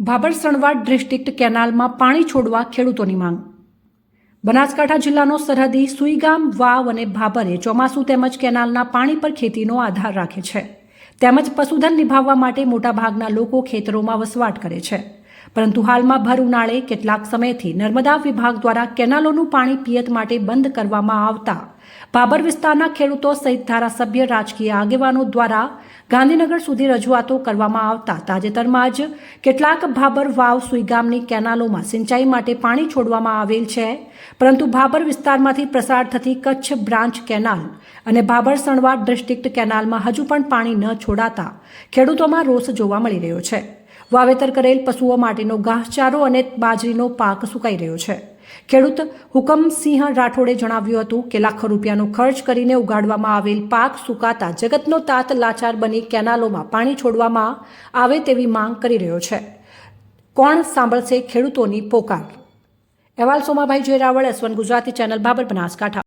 Bhabhar સણવાડ district કેનાલમાં પાણી છોડવા ખેડૂતોની માંગ. બનાસકાંઠા જિલ્લાનો સરહદી સુઈગામ, વાવ અને ભાભરે ચોમાસું તેમજ કેનાલના પાણી પર ખેતીનો આધાર રાખે છે. તેમજ પશુધન નિભાવવા માટે મોટાભાગના લોકો ખેતરોમાં વસવાટ કરે છે. પરંતુ હાલમાં ભર ઉનાળે કેટલાક સમયથી નર્મદા વિભાગ દ્વારા કેનાલોનું પાણી પિયત માટે બંધ કરવામાં આવતા. ભાભર વિસ્તારના ખેડૂતો સહિત ધારાસભ્ય, રાજકીય આગેવાનો દ્વારા ગાંધીનગર સુધી રજૂઆતો કરવામાં આવતા. તાજેતરમાં જ કેટલાક ભાભર વાવ સુઈગામની કેનાલોમાં સિંચાઈ માટે પાણી છોડવામાં આવેલ છે. પરંતુ ભાભર વિસ્તારમાંથી પ્રસાર થતી કચ્છ બ્રાન્ચ કેનાલ અને ભાભર સણવાડ ડિસ્ટ્રિક્ટ કેનાલમાં હજુ પણ પાણી ન છોડાતા ખેડૂતોમાં રોષ જોવા મળી રહ્યો છે. વાવેતર કરેલ પશુઓ માટેનો ઘાસચારો અને બાજરીનો પાક સુકાઈ રહ્યો છે. ખેડૂત હુકમસિંહ રાઠોડે જણાવ્યું હતું કે લાખો રૂપિયાનો ખર્ચ કરીને ઉગાડવામાં આવેલ પાક સુકાતા જગતનો તાત લાચાર બની કેનાલોમાં પાણી છોડવામાં આવે તેવી માંગ કરી રહ્યો છે. કોણ સાંભળશે ખેડૂતોની પોકાર? અહેવાલ Somabhai Jayraval S one Gujarati channel Babar Banaskantha.